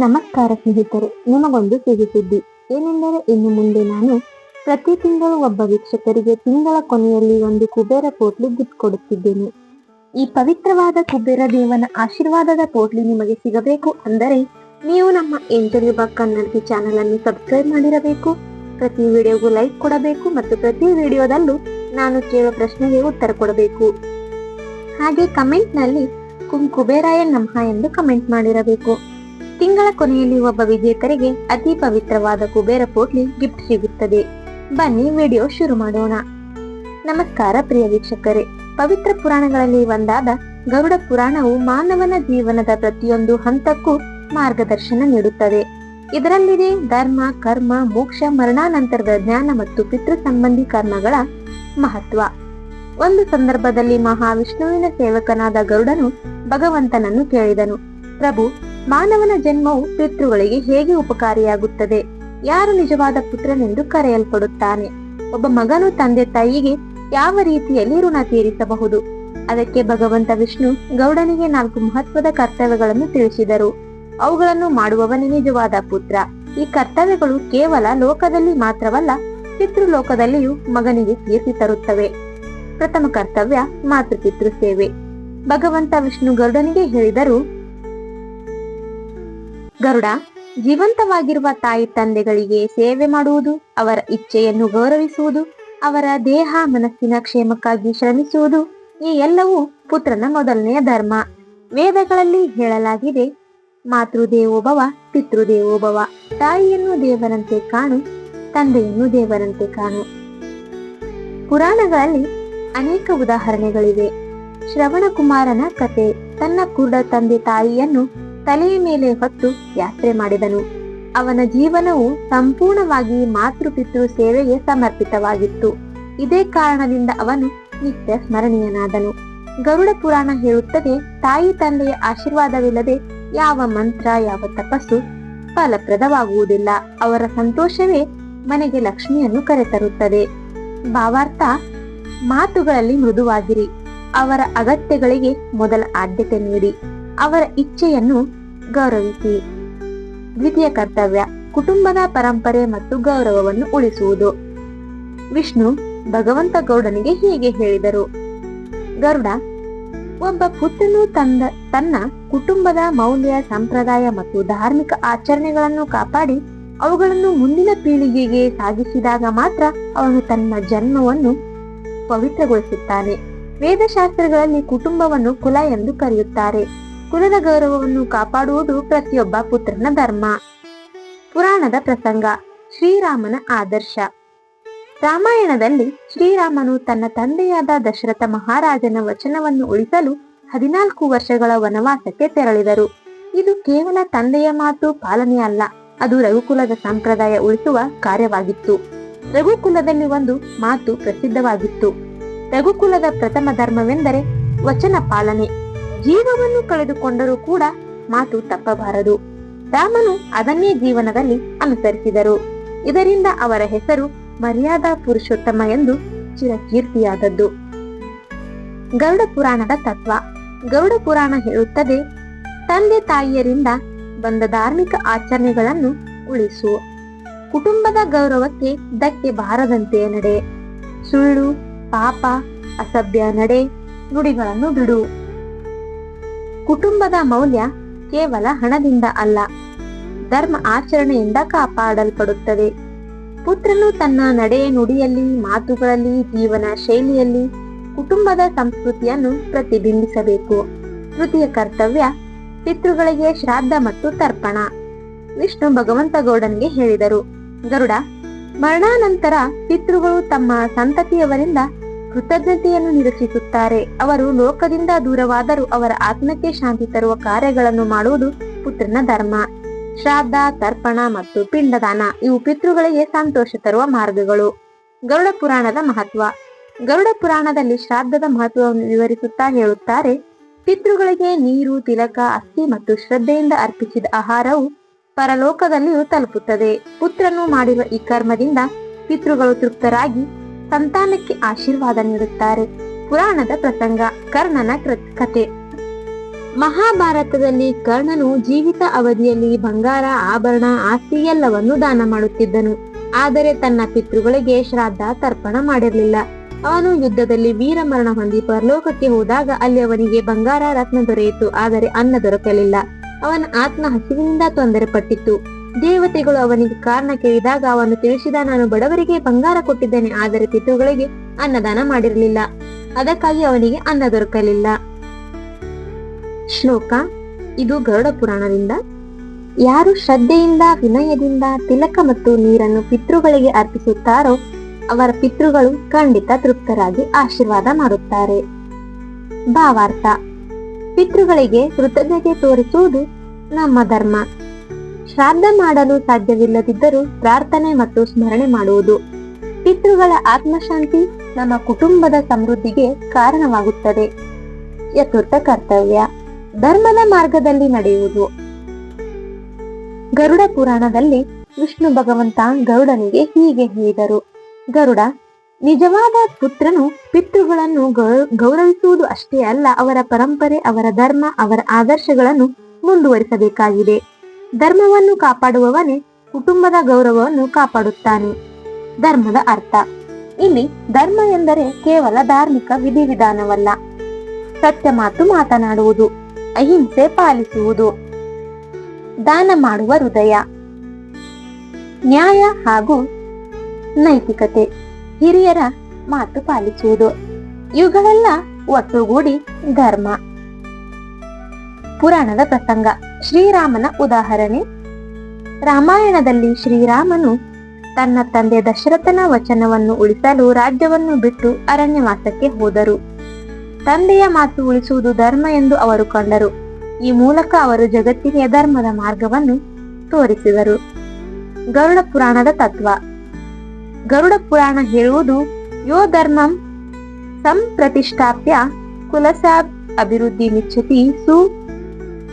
ನಮಸ್ಕಾರ ಸ್ನೇಹಿತರೆ, ನಿಮಗೊಂದು ಸಿಹಿ ಸುದ್ದಿ. ಏನೆಂದರೆ, ಇನ್ನು ಮುಂದೆ ನಾನು ಪ್ರತಿ ತಿಂಗಳು ಒಬ್ಬ ವೀಕ್ಷಕರಿಗೆ ತಿಂಗಳ ಕೊನೆಯಲ್ಲಿ ಒಂದು ಕುಬೇರ ಪೋಟ್ಲಿ ಗಿಫ್ಟ್ ಕೊಡುತ್ತಿದ್ದೇನೆ. ಈ ಪವಿತ್ರವಾದ ಕುಬೇರ ದೇವನ ಆಶೀರ್ವಾದದ ಪೋಟ್ಲಿ ನಿಮಗೆ ಸಿಗಬೇಕು ಅಂದರೆ, ನೀವು ನಮ್ಮ ಏಂಜಲ್ ವಿಭಾಗ್ ಕನ್ನಡತಿ ಚಾನೆಲ್ ಅನ್ನು ಸಬ್ಸ್ಕ್ರೈಬ್ ಮಾಡಿರಬೇಕು, ಪ್ರತಿ ವಿಡಿಯೋಗೂ ಲೈಕ್ ಕೊಡಬೇಕು ಮತ್ತು ಪ್ರತಿ ವಿಡಿಯೋದಲ್ಲೂ ನಾನು ಕೇಳುವ ಪ್ರಶ್ನೆಗೆ ಉತ್ತರ ಕೊಡಬೇಕು. ಹಾಗೆ ಕಮೆಂಟ್ನಲ್ಲಿ ಕುಂ ಕುಬೇರಾಯ ನಮಃ ಎಂದು ಕಮೆಂಟ್ ಮಾಡಿರಬೇಕು. ತಿಂಗಳ ಕೊನೆಯಲ್ಲಿ ಒಬ್ಬ ವಿಜೇತರಿಗೆ ಅತಿ ಪವಿತ್ರವಾದ ಕುಬೇರ ಪೋಟ್ಲಿ ಗಿಫ್ಟ್ ಸಿಗುತ್ತದೆ. ಬನ್ನಿ ವಿಡಿಯೋ ಶುರು ಮಾಡೋಣ. ನಮಸ್ಕಾರ ಪ್ರಿಯ ವೀಕ್ಷಕರೇ. ಪವಿತ್ರ ಪುರಾಣಗಳಲ್ಲಿ ಒಂದಾದ ಗರುಡ ಪುರಾಣವು ಮಾನವನ ಜೀವನದ ಪ್ರತಿಯೊಂದು ಹಂತಕ್ಕೂ ಮಾರ್ಗದರ್ಶನ ನೀಡುತ್ತದೆ. ಇದರಲ್ಲಿದೆ ಧರ್ಮ, ಕರ್ಮ, ಮೋಕ್ಷ, ಮರಣಾನಂತರದ ಜ್ಞಾನ ಮತ್ತು ಪಿತೃ ಸಂಬಂಧಿ ಕರ್ಮಗಳ ಮಹತ್ವ. ಒಂದು ಸಂದರ್ಭದಲ್ಲಿ ಮಹಾವಿಷ್ಣುವಿನ ಸೇವಕನಾದ ಗರುಡನು ಭಗವಂತನನ್ನು ಕೇಳಿದನು. ಪ್ರಭು ಮಾನವನ ಜನ್ಮವು ಪಿತೃಗಳಿಗೆ ಹೇಗೆ ಉಪಕಾರಿಯಾಗುತ್ತದೆ? ಯಾರು ನಿಜವಾದ ಪುತ್ರನೆಂದು ಕರೆಯಲ್ಪಡುತ್ತಾನೆ? ಒಬ್ಬ ಮಗನು ತಂದೆ ತಾಯಿಗೆ ಯಾವ ರೀತಿಯಲ್ಲಿ ಋಣ ತೀರಿಸಬಹುದು? ಅದಕ್ಕೆ ಭಗವಂತ ವಿಷ್ಣು ಗೌಡನಿಗೆ ನಾಲ್ಕು ಮಹತ್ವದ ಕರ್ತವ್ಯಗಳನ್ನು ತಿಳಿಸಿದರು. ಅವುಗಳನ್ನು ಮಾಡುವವನೇ ನಿಜವಾದ ಪುತ್ರ. ಈ ಕರ್ತವ್ಯಗಳು ಕೇವಲ ಲೋಕದಲ್ಲಿ ಮಾತ್ರವಲ್ಲ, ಪಿತೃಲೋಕದಲ್ಲಿಯೂ ಮಗನಿಗೆ ಕೀರ್ತಿ ತರುತ್ತವೆ. ಪ್ರಥಮ ಕರ್ತವ್ಯ ಮಾತೃಪಿತೃ ಸೇವೆ. ಭಗವಂತ ವಿಷ್ಣು ಗರುಡನಿಗೆ ಹೇಳಿದರು ಗರುಡ, ಜೀವಂತವಾಗಿರುವ ತಾಯಿ ತಂದೆಗಳಿಗೆ ಸೇವೆ ಮಾಡುವುದು, ಅವರ ಇಚ್ಛೆಯನ್ನು ಗೌರವಿಸುವುದು, ಅವರ ದೇಹ ಮನಸ್ಸಿನ ಕ್ಷೇಮಕ್ಕಾಗಿ ಶ್ರಮಿಸುವುದು, ಈ ಎಲ್ಲವೂ ಪುತ್ರನ ಮೊದಲನೆಯ ಧರ್ಮ. ವೇದಗಳಲ್ಲಿ ಹೇಳಲಾಗಿದೆ, ಮಾತೃದೇವೋಭವ, ಪಿತೃದೇವೋಭವ. ತಾಯಿಯನ್ನು ದೇವರಂತೆ ಕಾಣು, ತಂದೆಯನ್ನು ದೇವರಂತೆ ಕಾಣು. ಪುರಾಣಗಳಲ್ಲಿ ಅನೇಕ ಉದಾಹರಣೆಗಳಿವೆ. ಶ್ರವಣ ಕುಮಾರನ ಕತೆ, ತನ್ನ ಕುರುಡ ತಂದೆ ತಾಯಿಯನ್ನು ತಲೆಯ ಮೇಲೆ ಹೊತ್ತು ಯಾತ್ರೆ ಮಾಡಿದನು. ಅವನ ಜೀವನವು ಸಂಪೂರ್ಣವಾಗಿ ಮಾತೃಪಿತೃ ಸೇವೆಗೆ ಸಮರ್ಪಿತವಾಗಿತ್ತು. ಇದೇ ಕಾರಣದಿಂದ ಅವನು ನಿತ್ಯ ಸ್ಮರಣೀಯನಾದನು. ಗರುಡ ಪುರಾಣ ಹೇಳುತ್ತದೆ, ತಾಯಿ ತಂದೆಯ ಆಶೀರ್ವಾದವಿಲ್ಲದೆ ಯಾವ ಮಂತ್ರ, ಯಾವ ತಪಸ್ಸು ಫಲಪ್ರದವಾಗುವುದಿಲ್ಲ. ಅವರ ಸಂತೋಷವೇ ಮನೆಗೆ ಲಕ್ಷ್ಮಿಯನ್ನು ಕರೆತರುತ್ತದೆ. ಭಾವಾರ್ಥ, ಮಾತುಗಳಲ್ಲಿ ಮೃದುವಾಗಿರಿ. ಅವರ ಅಗತ್ಯಗಳಿಗೆ ಮೊದಲ ಆದ್ಯತೆ ನೀಡಿ. ಅವರ ಇಚ್ಛೆಯನ್ನು ಗೌರವಿಸಿ. ದ್ವಿತೀಯ ಕರ್ತವ್ಯ, ಕುಟುಂಬದ ಪರಂಪರೆ ಮತ್ತು ಗೌರವವನ್ನು ಉಳಿಸುವುದು. ವಿಷ್ಣು ಭಗವಂತ ಗೌಡನಿಗೆ ಹೀಗೆ ಹೇಳಿದರು. ಗರುಡ, ಒಬ್ಬ ಪುತ್ರನು ತಂದ, ತನ್ನ ಕುಟುಂಬದ ಮೌಲ್ಯ, ಸಂಪ್ರದಾಯ ಮತ್ತು ಧಾರ್ಮಿಕ ಆಚರಣೆಗಳನ್ನು ಕಾಪಾಡಿ ಅವುಗಳನ್ನು ಮುಂದಿನ ಪೀಳಿಗೆಗೆ ಸಾಗಿಸಿದಾಗ ಮಾತ್ರ ಅವನು ತನ್ನ ಜನ್ಮವನ್ನು ಪವಿತ್ರಗೊಳಿಸುತ್ತಾನೆ. ವೇದಶಾಸ್ತ್ರಗಳಲ್ಲಿ ಕುಟುಂಬವನ್ನು ಕುಲ ಎಂದು ಕರೆಯುತ್ತಾರೆ. ಕುಲದ ಗೌರವವನ್ನು ಕಾಪಾಡುವುದು ಪ್ರತಿಯೊಬ್ಬ ಪುತ್ರನ ಧರ್ಮ. ಪುರಾಣದ ಪ್ರಸಂಗ, ಶ್ರೀರಾಮನ ಆದರ್ಶ. ರಾಮಾಯಣದಲ್ಲಿ ಶ್ರೀರಾಮನು ತನ್ನ ತಂದೆಯಾದ ದಶರಥ ಮಹಾರಾಜನ ವಚನವನ್ನು ಉಳಿಸಲು ಹದಿನಾಲ್ಕು ವರ್ಷಗಳ ವನವಾಸಕ್ಕೆ ತೆರಳಿದರು. ಇದು ಕೇವಲ ತಂದೆಯ ಮಾತು ಪಾಲನೆ ಅಲ್ಲ, ಅದು ರಘುಕುಲದ ಸಂಪ್ರದಾಯ ಉಳಿಸುವ ಕಾರ್ಯವಾಗಿತ್ತು. ರಘುಕುಲದಲ್ಲಿ ಒಂದು ಮಾತು ಪ್ರಸಿದ್ಧವಾಗಿತ್ತು. ರಘುಕುಲದ ಪ್ರಥಮ ಧರ್ಮವೆಂದರೆ ವಚನ ಪಾಲನೆ. ಜೀವವನ್ನು ಕಳೆದುಕೊಂಡರೂ ಕೂಡ ಮಾತು ತಪ್ಪಬಾರದು. ರಾಮನು ಅದನ್ನೇ ಜೀವನದಲ್ಲಿ ಅನುಸರಿಸಿದರು. ಇದರಿಂದ ಅವರ ಹೆಸರು ಮರ್ಯಾದಾ ಪುರುಷೋತ್ತಮ ಎಂದು ಚಿರಕೀರ್ತಿಯಾದದ್ದು. ಗರುಡ ಪುರಾಣದ ತತ್ವ. ಗರುಡ ಪುರಾಣ ಹೇಳುತ್ತದೆ, ತಂದೆ ತಾಯಿಯರಿಂದ ಬಂದ ಧಾರ್ಮಿಕ ಆಚರಣೆಗಳನ್ನು ಉಳಿಸು. ಕುಟುಂಬದ ಗೌರವಕ್ಕೆ ಧಕ್ಕೆ ಬಾರದಂತೆ ನಡೆ. ಸುಳ್ಳು, ಪಾಪ, ಅಸಭ್ಯ ನಡೆ. ನುಡಿಗಳನ್ನು ಬಿಡು. ಕುಟುಂಬದ ಮೌಲ್ಯ ಕೇವಲ ಹಣದಿಂದ ಅಲ್ಲ. ಧರ್ಮ ಆಚರಣೆಯಿಂದ ಕಾಪಾಡಲ್ಪಡುತ್ತದೆ. ಪುತ್ರನು ತನ್ನ ನಡೆ ನುಡಿಯಲ್ಲಿ, ಮಾತುಗಳಲ್ಲಿ, ಜೀವನ ಶೈಲಿಯಲ್ಲಿ ಕುಟುಂಬದ ಸಂಸ್ಕೃತಿಯನ್ನು ಪ್ರತಿಬಿಂಬಿಸಬೇಕು. ತೃತೀಯ ಕರ್ತವ್ಯ, ಪಿತೃಗಳಿಗೆ ಶ್ರಾದ್ದ ಮತ್ತು ತರ್ಪಣ. ವಿಷ್ಣು ಭಗವಂತ ಗೌಡನಿಗೆ ಹೇಳಿದರು, ಗರುಡ, ಮರಣಾನಂತರ ಪಿತೃಗಳು ತಮ್ಮ ಸಂತತಿಯವರಿಂದ ಕೃತಜ್ಞತೆಯನ್ನು ನಿರೀಕ್ಷಿಸುತ್ತಾರೆ. ಅವರು ಲೋಕದಿಂದ ದೂರವಾದರೂ ಅವರ ಆತ್ಮಕ್ಕೆ ಶಾಂತಿ ತರುವ ಕಾರ್ಯಗಳನ್ನು ಮಾಡುವುದು ಪುತ್ರನ ಧರ್ಮ. ಶ್ರಾದ್ದ, ತರ್ಪಣ ಮತ್ತು ಪಿಂಡದಾನ ಇವು ಪಿತೃಗಳಿಗೆ ಸಂತೋಷ ತರುವ ಮಾರ್ಗಗಳು. ಗರುಡ ಪುರಾಣದ ಮಹತ್ವ. ಗರುಡ ಪುರಾಣದಲ್ಲಿ ಶ್ರಾದ್ದದ ಮಹತ್ವವನ್ನು ವಿವರಿಸುತ್ತಾ ಹೇಳುತ್ತಾರೆ, ಪಿತೃಗಳಿಗೆ ನೀರು, ತಿಲಕ ಅಸ್ಥಿ ಮತ್ತು ಶ್ರದ್ಧೆಯಿಂದ ಅರ್ಪಿಸಿದ ಆಹಾರವು ಪರಲೋಕದಲ್ಲಿಯೂ ತಲುಪುತ್ತದೆ. ಪುತ್ರನು ಮಾಡಿರುವ ಈ ಕರ್ಮದಿಂದ ಪಿತೃಗಳು ತೃಪ್ತರಾಗಿ ಸಂತಾನಕ್ಕೆ ಆಶೀರ್ವಾದ ನೀಡುತ್ತಾರೆ. ಪುರಾಣದ ಪ್ರಸಂಗ, ಕರ್ಣನ ಕಥೆ. ಮಹಾಭಾರತದಲ್ಲಿ ಕರ್ಣನು ಜೀವಿತ ಅವಧಿಯಲ್ಲಿ ಬಂಗಾರ, ಆಭರಣ, ಆಸ್ತಿ ಎಲ್ಲವನ್ನು ದಾನ ಮಾಡುತ್ತಿದ್ದನು. ಆದರೆ ತನ್ನ ಪಿತೃಗಳಿಗೆ ಶ್ರಾದ್ದ ತರ್ಪಣ ಮಾಡಿರಲಿಲ್ಲ. ಅವನು ಯುದ್ಧದಲ್ಲಿ ವೀರ ಮರಣ ಹೊಂದಿ ಪರಲೋಕಕ್ಕೆ ಹೋದಾಗ ಅಲ್ಲಿ ಅವನಿಗೆ ಬಂಗಾರ, ರತ್ನ ದೊರೆಯಿತು. ಆದರೆ ಅನ್ನ ದೊರಕಲಿಲ್ಲ. ಅವನ ಆತ್ಮ ಹಸಿವಿನಿಂದ ತೊಂದರೆ ಪಟ್ಟಿತ್ತು ದೇವತೆಗಳು ಅವನಿಗೆ ಕಾರಣ ಕೇಳಿದಾಗ ಅವನು ತಿಳಿಸಿದ ನಾನು ಬಡವರಿಗೆ ಬಂಗಾರ ಕೊಟ್ಟಿದ್ದೇನೆ, ಆದರೆ ಪಿತೃಗಳಿಗೆ ಅನ್ನದಾನ ಮಾಡಿರಲಿಲ್ಲ. ಅದಕ್ಕಾಗಿ ಅವನಿಗೆ ಅನ್ನ ದೊರಕಲಿಲ್ಲ. ಶ್ಲೋಕ, ಇದು ಗರುಡ ಪುರಾಣದಿಂದ. ಯಾರು ಶ್ರದ್ಧೆಯಿಂದ, ವಿನಯದಿಂದ ತಿಲಕ ಮತ್ತು ನೀರನ್ನು ಪಿತೃಗಳಿಗೆ ಅರ್ಪಿಸುತ್ತಾರೋ ಅವರ ಪಿತೃಗಳು ಖಂಡಿತ ತೃಪ್ತರಾಗಿ ಆಶೀರ್ವಾದ ಮಾಡುತ್ತಾರೆ. ಭಾವಾರ್ಥ, ಪಿತೃಗಳಿಗೆ ಕೃತಜ್ಞತೆ ತೋರಿಸುವುದು ನಮ್ಮ ಧರ್ಮ. ಶ್ರಾದ್ದ ಮಾಡಲು ಸಾಧ್ಯವಿಲ್ಲದಿದ್ದರೂ ಪ್ರಾರ್ಥನೆ ಮತ್ತು ಸ್ಮರಣೆ ಮಾಡುವುದು. ಪಿತೃಗಳ ಆತ್ಮಶಾಂತಿ ನಮ್ಮ ಕುಟುಂಬದ ಸಮೃದ್ಧಿಗೆ ಕಾರಣವಾಗುತ್ತದೆ. ಚತುರ್ಥ ಕರ್ತವ್ಯ. ಧರ್ಮದ ಮಾರ್ಗದಲ್ಲಿ ನಡೆಯುವುದು. ಗರುಡ ಪುರಾಣದಲ್ಲಿ ವಿಷ್ಣು ಭಗವಂತ ಗರುಡನಿಗೆ ಹೀಗೆ ಹೇಳಿದರು. ಗರುಡ, ನಿಜವಾದ ಪುತ್ರನು ಪಿತೃಗಳನ್ನು ಗೌರವಿಸುವುದು ಅಷ್ಟೇ ಅಲ್ಲ, ಅವರ ಪರಂಪರೆ, ಅವರ ಧರ್ಮ, ಅವರ ಆದರ್ಶಗಳನ್ನು ಮುಂದುವರಿಸಬೇಕಾಗಿದೆ. ಧರ್ಮವನ್ನು ಕಾಪಾಡುವವನೇ ಕುಟುಂಬದ ಗೌರವವನ್ನು ಕಾಪಾಡುತ್ತಾನೆ. ಧರ್ಮದ ಅರ್ಥ. ಇಲ್ಲಿ ಧರ್ಮ ಎಂದರೆ ಕೇವಲ ಧಾರ್ಮಿಕ ವಿಧಿವಿಧಾನವಲ್ಲ. ಸತ್ಯ ಮಾತು ಮಾತನಾಡುವುದು, ಅಹಿಂಸೆ ಪಾಲಿಸುವುದು. ದಾನ ಮಾಡುವ ಹೃದಯ. ನ್ಯಾಯ ಹಾಗೂ ನೈತಿಕತೆ, ಹಿರಿಯರ ಮಾತು ಪಾಲಿಸುವುದು. ಇವುಗಳೆಲ್ಲ ಒಟ್ಟುಗೂಡಿ ಧರ್ಮ. ಪುರಾಣದ ಪ್ರಸಂಗ. ಶ್ರೀರಾಮನ ಉದಾಹರಣೆ. ರಾಮಾಯಣದಲ್ಲಿ ಶ್ರೀರಾಮನು ತನ್ನ ತಂದೆ ದಶರಥನ ವಚನವನ್ನು ಉಳಿಸಲು ರಾಜ್ಯವನ್ನು ಬಿಟ್ಟು ಅರಣ್ಯವಾಸಕ್ಕೆ ಹೋದರು. ತಂದೆಯ ಮಾತು ಉಳಿಸುವುದು ಧರ್ಮ ಎಂದು ಅವರು ಕಂಡರು. ಈ ಮೂಲಕ ಅವರು ಜಗತ್ತಿಗೆ ಧರ್ಮದ ಮಾರ್ಗವನ್ನು ತೋರಿಸಿದರು. ಗರುಡ ಪುರಾಣದ ತತ್ವ. ಗರುಡ ಪುರಾಣ ಹೇಳುವುದು, ಯೋ ಧರ್ಮಂ ಸಂಪ್ರತಿಷ್ಠಾಪ್ಯ ಕುಲಸಾಬ್ ಅಭಿವೃದ್ಧಿ ಮಿಚ್ಚತಿ ಸು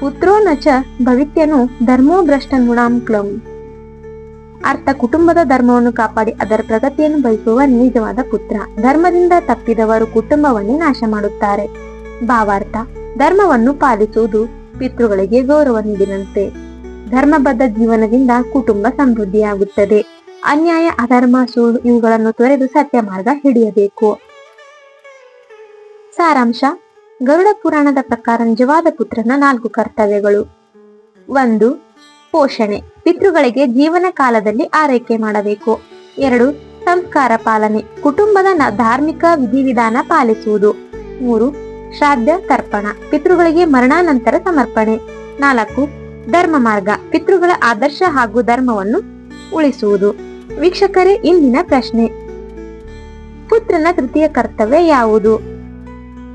ಪುತ್ರೋ ನಚ ಭವಿತ್ಯನು ಧರ್ಮೋ ಭ್ರಷ್ಟ ಅರ್ಥ ಕುಟುಂಬದ ಧರ್ಮವನ್ನು ಕಾಪಾಡಿ ಅದರ ಪ್ರಗತಿಯನ್ನು ಬಯಸುವ ನಿಜವಾದ ಪುತ್ರ. ಧರ್ಮದಿಂದ ತಪ್ಪಿದವರು ಕುಟುಂಬವನ್ನೇ ನಾಶ ಮಾಡುತ್ತಾರೆ. ಭಾವಾರ್ಥ, ಧರ್ಮವನ್ನು ಪಾಲಿಸುವುದು ಪಿತೃಗಳಿಗೆ ಗೌರವ ನೀಡಿದಂತೆ ಧರ್ಮಬದ್ಧ ಜೀವನದಿಂದ ಕುಟುಂಬ ಸಮೃದ್ಧಿಯಾಗುತ್ತದೆ. ಅನ್ಯಾಯ, ಅಧರ್ಮ, ಸುಳ್ಳು ಇವುಗಳನ್ನು ತೊರೆದು ಸತ್ಯ ಮಾರ್ಗ ಹಿಡಿಯಬೇಕು. ಸಾರಾಂಶ ಗರುಡ ಪುರಾಣದ ಪ್ರಕಾರ ನಿಜವಾದ ಪುತ್ರನ ನಾಲ್ಕು ಕರ್ತವ್ಯಗಳು. ಒಂದು, ಪೋಷಣೆ. ಪಿತೃಗಳಿಗೆ ಜೀವನ ಕಾಲದಲ್ಲಿ ಆರೈಕೆ ಮಾಡಬೇಕು. ಎರಡು, ಸಂಸ್ಕಾರ ಪಾಲನೆ. ಕುಟುಂಬದ ಧಾರ್ಮಿಕ ವಿಧಿವಿಧಾನ ಪಾಲಿಸುವುದು. ಮೂರು, ಶ್ರಾದ್ದ, ತರ್ಪಣ. ಪಿತೃಗಳಿಗೆ ಮರಣಾನಂತರ ಸಮರ್ಪಣೆ. ನಾಲ್ಕು, ಧರ್ಮ ಮಾರ್ಗ. ಪಿತೃಗಳ ಆದರ್ಶ ಹಾಗೂ ಧರ್ಮವನ್ನು ಉಳಿಸುವುದು. ವೀಕ್ಷಕರೇ, ಇಂದಿನ ಪ್ರಶ್ನೆ. ಪುತ್ರನ ತೃತೀಯ ಕರ್ತವ್ಯ ಯಾವುದು?